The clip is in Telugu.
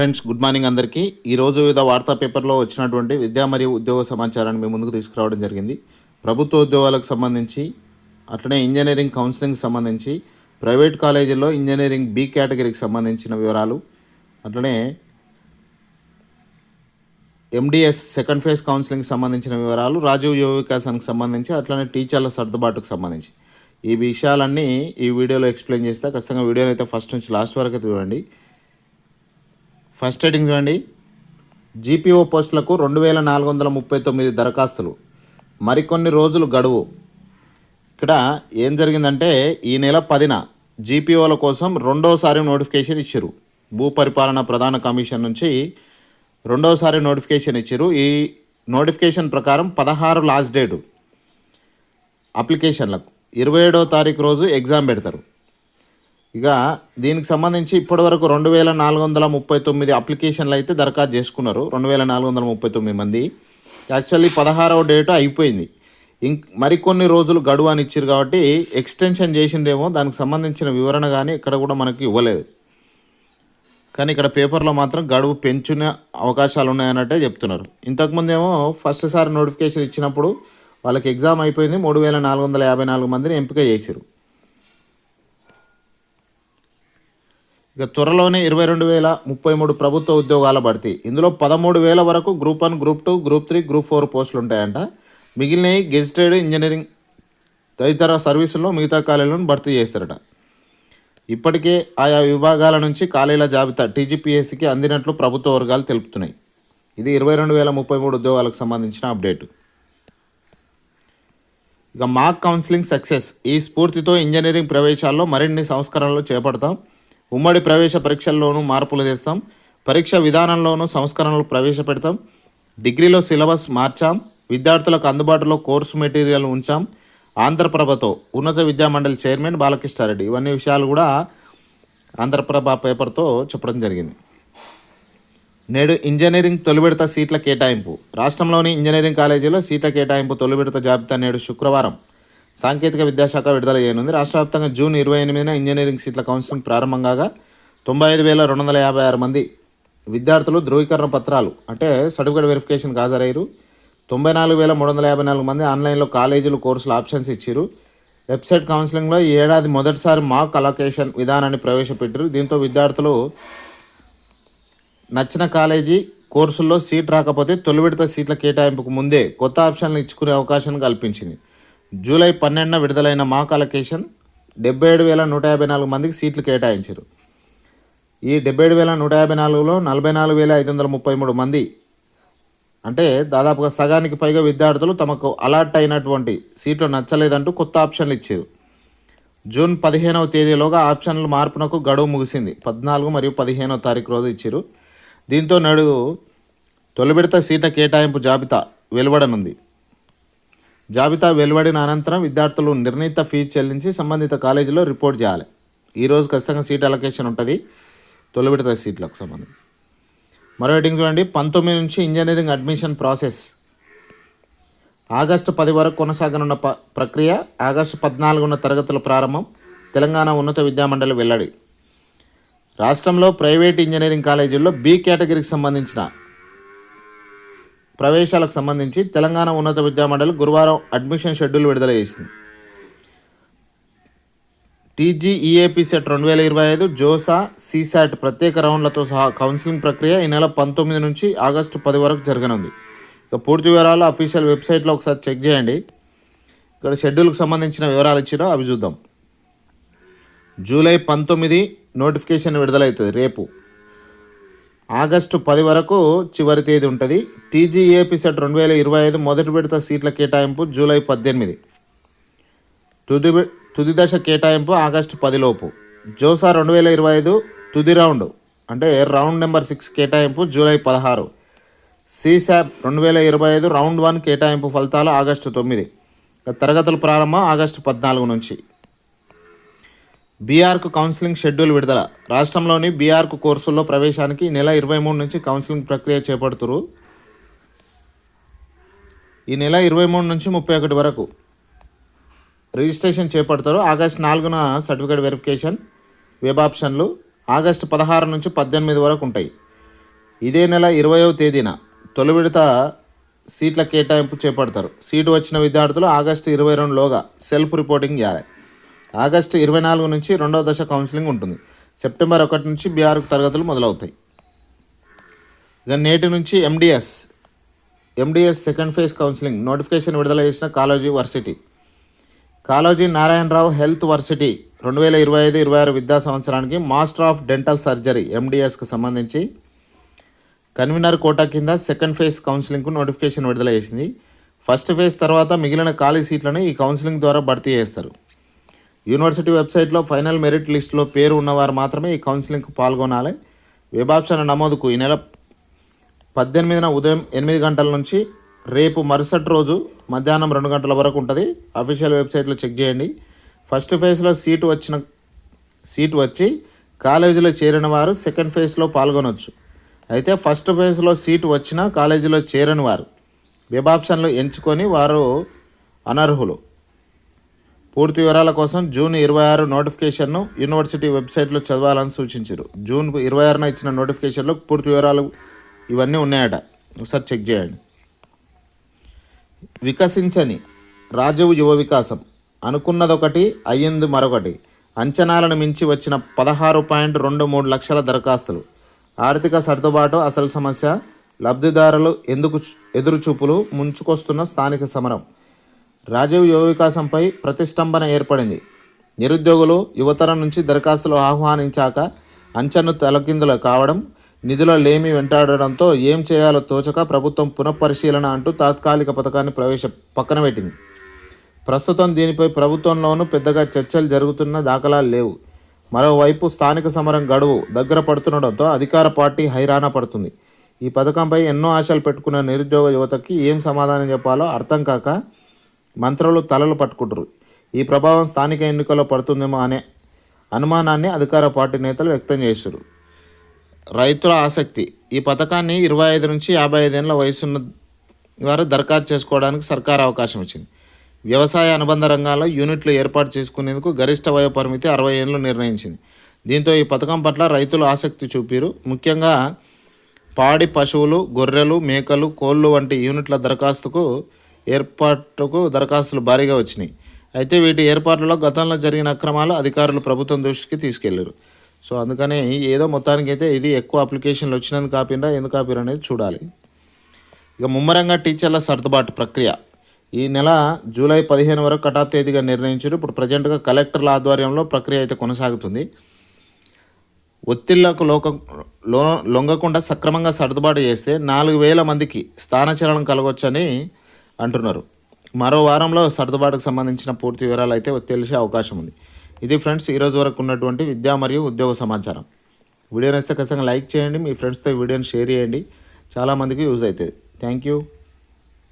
ఫ్రెండ్స్ గుడ్ మార్నింగ్ అందరికీ. ఈరోజు వివిధ వార్తా పేపర్లో వచ్చినటువంటి విద్యా మరియు ఉద్యోగ సమాచారాన్ని మీ ముందుకు తీసుకురావడం జరిగింది. ప్రభుత్వ ఉద్యోగాలకు సంబంధించి అట్లనే ఇంజనీరింగ్ కౌన్సిలింగ్కి సంబంధించి ప్రైవేట్ కాలేజీల్లో ఇంజనీరింగ్ బి కేటగిరీకి సంబంధించిన వివరాలు అట్లనే ఎండిఎస్ సెకండ్ ఫేజ్ కౌన్సిలింగ్కి సంబంధించిన వివరాలు రాజీవ్ యువ వికాసానికి సంబంధించి అట్లనే టీచర్ల సర్దుబాటుకు సంబంధించి. ఈ విషయాలన్నీ ఈ వీడియోలో ఎక్స్ప్లెయిన్ చేస్తే. ఖచ్చితంగా వీడియోని అయితే ఫస్ట్ నుంచి లాస్ట్ వరకు అయితే చూడండి. ఫస్ట్ రేటింగ్ చూడండి. జీపీఓ పోస్టులకు రెండు వేల నాలుగు వందల ముప్పై తొమ్మిది దరఖాస్తులు. మరికొన్ని రోజులు గడువు. ఇక్కడ ఏం జరిగిందంటే ఈ నెల పదిన జీపీఓల కోసం రెండోసారి నోటిఫికేషన్ ఇచ్చారు. భూ పరిపాలన ప్రధాన కమిషన్ నుంచి రెండోసారి నోటిఫికేషన్ ఇచ్చారు. ఈ నోటిఫికేషన్ ప్రకారం పదహారు లాస్ట్ డేటు అప్లికేషన్లకు. ఇరవై ఏడో తారీఖు రోజు ఎగ్జామ్ పెడతారు. ఇక దీనికి సంబంధించి ఇప్పటివరకు రెండు వేల నాలుగు వందల ముప్పై తొమ్మిది అప్లికేషన్లు అయితే దరఖాస్తు చేసుకున్నారు. రెండు వేల నాలుగు వందల ముప్పై తొమ్మిది మంది. యాక్చువల్లీ పదహారవ డేటు అయిపోయింది. ఇంక్ మరికొన్ని రోజులు గడువు అని ఇచ్చారు కాబట్టి ఎక్స్టెన్షన్ చేసిందేమో దానికి సంబంధించిన వివరణ కానీ ఇక్కడ కూడా మనకి ఇవ్వలేదు. కానీ ఇక్కడ పేపర్లో మాత్రం గడువు పెంచునే అవకాశాలు ఉన్నాయన్నట్టే చెప్తున్నారు. ఇంతకుముందేమో ఫస్ట్ సారి నోటిఫికేషన్ ఇచ్చినప్పుడు వాళ్ళకి ఎగ్జామ్ అయిపోయింది. మూడు వేల నాలుగు వందల యాభై నాలుగు మందిని ఎంపిక చేశారు ఇక త్వరలోనే ఇరవై రెండు వేల ముప్పై మూడు ప్రభుత్వ ఉద్యోగాల భర్తీ. ఇందులో పదమూడు వేల వరకు group one group two group three group four పోస్టులు ఉంటాయంట మిగిలినవి గెజిటెడ్ ఇంజనీరింగ్ తదితర సర్వీసుల్లో మిగతా ఖాళీలను భర్తీ చేస్తారట. ఇప్పటికే ఆయా విభాగాల నుంచి ఖాళీల జాబితా టీజీపీఎస్సీకి అందినట్లు ప్రభుత్వ వర్గాలు తెలుపుతున్నాయి. ఇది ఇరవై రెండు వేల ముప్పై మూడు ఉద్యోగాలకు సంబంధించిన అప్డేట్. ఇక మాక్ కౌన్సిలింగ్ సక్సెస్. ఈ స్ఫూర్తితో ఇంజనీరింగ్ ప్రవేశాల్లో మరిన్ని సంస్కరణలు చేపడతాం. ఉమ్మడి ప్రవేశ పరీక్షల్లోనూ మార్పులు చేస్తాం పరీక్ష విధానంలోనూ సంస్కరణలు ప్రవేశపెడతాం. డిగ్రీలో సిలబస్ మార్చాం. విద్యార్థులకు అందుబాటులో కోర్సు మెటీరియల్ ఉంచాం. ఆంధ్రప్రభతో ఉన్నత విద్యామండలి చైర్మన్ బాలకృష్ణారెడ్డి ఇవన్నీ విషయాలు కూడా ఆంధ్రప్రభ పేపర్తో చెప్పడం జరిగింది. నేడు ఇంజనీరింగ్ తొలి విడత సీట్ల కేటాయింపు. రాష్ట్రంలోని ఇంజనీరింగ్ కాలేజీలో సీట్ల కేటాయింపు తొలి విడత జాబితా నేడు శుక్రవారం. సాంకేతిక విద్యాశాఖ విడుదల చేయనుంది. రాష్ట్ర వ్యాప్తంగా జూన్ ఇరవై ఎనిమిదిన ఇంజనీరింగ్ సీట్ల కౌన్సిలింగ్ ప్రారంభం కాగా తొంభై ఐదు వేల రెండు వందల యాభై ఆరు మంది విద్యార్థులు ధృవీకరణ పత్రాలు అంటే సర్టిఫికేట్ వెరిఫికేషన్కి హాజరయ్యారు. తొంభై నాలుగు వేల మూడు వందల యాభై నాలుగు మంది ఆన్లైన్లో కాలేజీలు కోర్సులు ఆప్షన్స్ ఇచ్చారు. వెబ్సైట్ కౌన్సిలింగ్లో ఈ ఏడాది మొదటిసారి మాక్ అలొకేషన్ విధానాన్ని ప్రవేశపెట్టారు. దీంతో విద్యార్థులు నచ్చిన కాలేజీ కోర్సుల్లో సీట్ రాకపోతే తొలి విడత సీట్ల కేటాయింపుకు ముందే కొత్త ఆప్షన్లు ఇచ్చుకునే అవకాశం కల్పించింది. జూలై పన్నెండున విడుదలైన మాక్ అలొకేషన్ డెబ్బై ఏడు వేల నూట యాభై నాలుగు మందికి సీట్లు కేటాయించారు. ఈ డెబ్బై ఏడు వేల నూట యాభై నాలుగులో నలభై నాలుగు వేల ఐదు వందల ముప్పై మూడు మంది అంటే దాదాపుగా సగానికి పైగా విద్యార్థులు తమకు అలాట్ అయినటువంటి సీట్లు నచ్చలేదంటూ కొత్త ఆప్షన్లు ఇచ్చారు. జూన్ పదిహేనవ తేదీలోగా ఆప్షన్ల మార్పునకు గడువు ముగిసింది. పద్నాలుగు మరియు పదిహేనవ తారీఖు రోజు ఇచ్చారు. దీంతో నడు తొలిబిడత సీట్ల కేటాయింపు జాబితా వెలువడనుంది. జాబితా వెలువడిన అనంతరం విద్యార్థులు నిర్ణీత ఫీజు చెల్లించి సంబంధిత కాలేజీలో రిపోర్ట్ చేయాలి. ఈరోజు ఖచ్చితంగా సీట్ అలొకేషన్ ఉంటుంది. తొలి విడత సీట్లకు సంబంధించి. మరో హెడ్డింగ్ చూడండి. పంతొమ్మిది నుంచి ఇంజనీరింగ్ అడ్మిషన్ ప్రాసెస్ ఆగస్టు పది వరకు కొనసాగనున్న ప ప్రక్రియ ఆగస్టు పద్నాలుగున తరగతుల ప్రారంభం. తెలంగాణ ఉన్నత విద్యామండలి వెల్లడి. రాష్ట్రంలో ప్రైవేట్ ఇంజనీరింగ్ కాలేజీల్లో బి కేటగిరీకి సంబంధించిన ప్రవేశాలకు సంబంధించి తెలంగాణ ఉన్నత విద్యామండలి గురువారం అడ్మిషన్ షెడ్యూల్ విడుదల చేసింది. టీజీఈఏపీ సెట్ రెండు వేల ఇరవై ఐదు జోసా సీసాట్ ప్రత్యేక రౌండ్లతో సహా కౌన్సిలింగ్ ప్రక్రియ ఈ నెల పంతొమ్మిది నుంచి ఆగస్టు పది వరకు జరగనుంది. ఇక పూర్తి వివరాలు అఫీషియల్ వెబ్సైట్లో ఒకసారి చెక్ చేయండి. ఇక్కడ షెడ్యూల్కి సంబంధించిన వివరాలు ఇచ్చినా అవి చూద్దాం. జూలై పంతొమ్మిది నోటిఫికేషన్ విడుదలవుతుంది రేపు. ఆగస్టు పది వరకు చివరి తేదీ ఉంటుంది. టీజీఏపీ సెట్ రెండు వేల ఇరవై ఐదు మొదటి విడత సీట్ల కేటాయింపు జూలై పద్దెనిమిది. తుది తుది దశ కేటాయింపు ఆగస్టు పదిలోపు. జోసా రెండు వేల ఇరవై ఐదు తుది రౌండ్ అంటే రౌండ్ నెంబర్ సిక్స్ కేటాయింపు జూలై పదహారు. సీశాప్ రెండు వేల ఇరవై ఐదు రౌండ్ వన్ కేటాయింపు ఫలితాలు ఆగస్టు తొమ్మిది. తరగతుల ప్రారంభం ఆగస్టు పద్నాలుగు నుంచి. బీఆర్కు కౌన్సిలింగ్ షెడ్యూల్ విడుదల. రాష్ట్రంలోని బీఆర్కు కోర్సుల్లో ప్రవేశానికి నెల ఇరవై మూడు నుంచి కౌన్సిలింగ్ ప్రక్రియ చేపడుతురు. ఈ నెల ఇరవై మూడు నుంచి ముప్పై ఒకటి వరకు రిజిస్ట్రేషన్ చేపడతారు. ఆగస్ట్ నాలుగున సర్టిఫికేట్ వెరిఫికేషన్ వెబ్ ఆప్షన్లు ఆగస్టు పదహారు నుంచి పద్దెనిమిది వరకు ఉంటాయి. ఇదే నెల ఇరవయో తేదీన తొలి విడత సీట్ల కేటాయింపు చేపడతారు. సీటు వచ్చిన విద్యార్థులు ఆగస్టు ఇరవై రెండులోగా సెల్ఫ్ రిపోర్టింగ్ చేయాలి ఆగస్టు ఇరవై నాలుగు నుంచి రెండవ దశ కౌన్సిలింగ్ ఉంటుంది. సెప్టెంబర్ ఒకటి నుంచి బీఆర్ తరగతులు మొదలవుతాయి. ఇక నేటి నుంచి MDS MDS second phase counselling notification విడుదల చేసిన college varsity. Kaloji Narayana Rao health varsity రెండు వేల ఇరవై ఐదు ఇరవై ఆరు విద్యా సంవత్సరానికి మాస్టర్ ఆఫ్ డెంటల్ సర్జరీ ఎండిఎస్కి సంబంధించి కన్వీనర్ కోటా కింద సెకండ్ ఫేజ్ కౌన్సిలింగ్కు నోటిఫికేషన్ విడుదల చేసింది. ఫస్ట్ ఫేజ్ తర్వాత మిగిలిన ఖాళీ సీట్లను ఈ కౌన్సిలింగ్ ద్వారా భర్తీ చేస్తారు. యూనివర్సిటీ వెబ్సైట్లో ఫైనల్ మెరిట్ లిస్టులో పేరు ఉన్నవారు మాత్రమే ఈ కౌన్సిలింగ్కు పాల్గొనాలి. వెబాప్షన్ నమోదుకు ఈ నెల పద్దెనిమిదిన ఉదయం ఎనిమిది గంటల నుంచి రేపు మరుసటి రోజు మధ్యాహ్నం రెండు గంటల వరకు ఉంటుంది. అఫీషియల్ వెబ్సైట్లో చెక్ చేయండి. ఫస్ట్ ఫేజ్లో సీటు వచ్చిన సీటు వచ్చి కాలేజీలో చేరిన వారు సెకండ్ ఫేజ్లో పాల్గొనవచ్చు అయితే ఫస్ట్ ఫేజ్లో సీటు వచ్చిన కాలేజీలో చేరని వారు వెబ్ ఆప్షన్లు ఎంచుకొని వారు అనర్హులు. పూర్తి వివరాల కోసం జూన్ ఇరవై ఆరు నోటిఫికేషన్ను యూనివర్సిటీ వెబ్సైట్లో చదవాలని సూచించారు. జూన్ ఇరవై ఆరున ఇచ్చిన నోటిఫికేషన్లో పూర్తి వివరాలు ఇవన్నీ ఉన్నాయట. ఒకసారి చెక్ చేయండి. వికసించని రాజవు యువ వికాసం. అనుకున్నదొకటి అయ్యింది మరొకటి. అంచనాలను మించి వచ్చిన పదహారు పాయింట్ రెండు మూడు లక్షల దరఖాస్తులు. ఆర్థిక సర్దుబాటు అసలు సమస్య. లబ్ధిదారులు ఎందుకు ఎదురుచూపులు. ముంచుకొస్తున్న స్థానిక సమరం. రాజీవ్ యువ వికాసంపై ప్రతిష్టంభన ఏర్పడింది. నిరుద్యోగులు యువతరం నుంచి దరఖాస్తులు ఆహ్వానించాక అంచను తలకిందులు కావడం నిధుల లేమి వెంటాడడంతో ఏం చేయాలో తోచక ప్రభుత్వం పునఃపరిశీలన అంటూ తాత్కాలిక పథకాన్ని ప్రవేశ పక్కన పెట్టింది. ప్రస్తుతం దీనిపై ప్రభుత్వంలోనూ పెద్దగా చర్చలు జరుగుతున్న దాఖలాలు లేవు. మరోవైపు స్థానిక సమరం గడువు దగ్గర పడుతుండడంతో అధికార పార్టీ హైరాణ పడుతుంది. ఈ పథకంపై ఎన్నో ఆశలు పెట్టుకున్న నిరుద్యోగ యువతకి ఏం సమాధానం చెప్పాలో అర్థం కాక మంత్రులు తలలు పట్టుకుంటారు. ఈ ప్రభావం స్థానిక ఎన్నికల్లో పడుతుందేమో అనే అనుమానాన్ని అధికార పార్టీ నేతలు వ్యక్తం చేశారు. రైతుల ఆసక్తి. ఈ పథకాన్ని ఇరవై ఐదు నుంచి యాభై ఐదేళ్ళ వయసున్న వారు దరఖాస్తు చేసుకోవడానికి సర్కార్ అవకాశం ఇచ్చింది. వ్యవసాయ అనుబంధ రంగాల్లో యూనిట్లు ఏర్పాటు చేసుకునేందుకు గరిష్ట వయో పరిమితి అరవై ఏళ్ళు నిర్ణయించింది. దీంతో ఈ పథకం పట్ల రైతులు ఆసక్తి చూపారు. ముఖ్యంగా పాడి పశువులు గొర్రెలు మేకలు కోళ్ళు వంటి యూనిట్ల దరఖాస్తుకు ఏర్పాటుకు దరఖాస్తులు భారీగా వచ్చినాయి. అయితే వీటి ఏర్పాట్లలో గతంలో జరిగిన అక్రమాలు అధికారులు ప్రభుత్వం దృష్టికి తీసుకెళ్ళారు. సో అందుకని ఏదో మొత్తానికి అయితే ఇది ఎక్కువ అప్లికేషన్లు వచ్చినందుకు కాపీరా ఎందుకు ఆపిరు అనేది చూడాలి. ఇక ముమ్మరంగా టీచర్ల సర్దుబాటు ప్రక్రియ. ఈ నెల జూలై పదిహేను వరకు కటాఫ్ తేదీగా నిర్ణయించారు. ఇప్పుడు ప్రజెంట్గా కలెక్టర్ల ఆధ్వర్యంలో ప్రక్రియ అయితే కొనసాగుతుంది. ఒత్తిళ్ళకు లోక లో లొంగకుండా సక్రమంగా సర్దుబాటు చేస్తే నాలుగు వేల మందికి స్థానచలనం కలగొచ్చని అంటున్నారు. మరో వారంలో సర్దుబాటుకు సంబంధించిన పూర్తి వివరాలు అయితే తెలిసే అవకాశం ఉంది. ఇది ఫ్రెండ్స్ ఈరోజు వరకు ఉన్నటువంటి విద్యా మరియు ఉద్యోగ సమాచారం. వీడియో నచ్చితే ఖచ్చితంగా లైక్ చేయండి మీ ఫ్రెండ్స్తో వీడియోని షేర్ చేయండి. చాలామందికి యూజ్ అవుతుంది. Thank you.